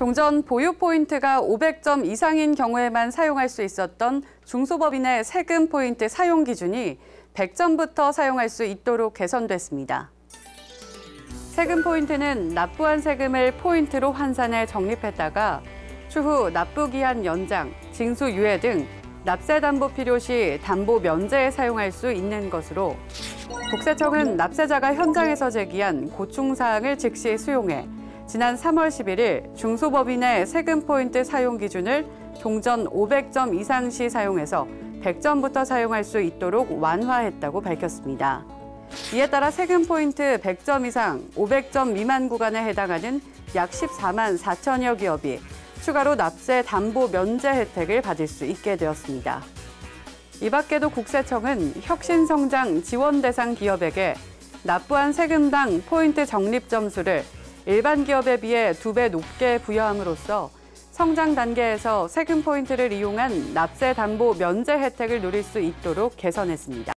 종전 보유 포인트가 500점 이상인 경우에만 사용할 수 있었던 중소법인의 세금 포인트 사용 기준이 100점부터 사용할 수 있도록 개선됐습니다. 세금 포인트는 납부한 세금을 포인트로 환산해 적립했다가 추후 납부 기한 연장, 징수 유예 등 납세 담보 필요 시 담보 면제에 사용할 수 있는 것으로 국세청은 납세자가 현장에서 제기한 고충 사항을 즉시 수용해 지난 3월 11일 중소법인의 세금 포인트 사용 기준을 종전 500점 이상 시 사용해서 100점부터 사용할 수 있도록 완화했다고 밝혔습니다. 이에 따라 세금 포인트 100점 이상, 500점 미만 구간에 해당하는 약 14만 4천여 기업이 추가로 납세 담보 면제 혜택을 받을 수 있게 되었습니다. 이 밖에도 국세청은 혁신성장 지원 대상 기업에게 납부한 세금당 포인트 적립 점수를 일반 기업에 비해 두 배 높게 부여함으로써 성장 단계에서 세금 포인트를 이용한 납세 담보 면제 혜택을 누릴 수 있도록 개선했습니다.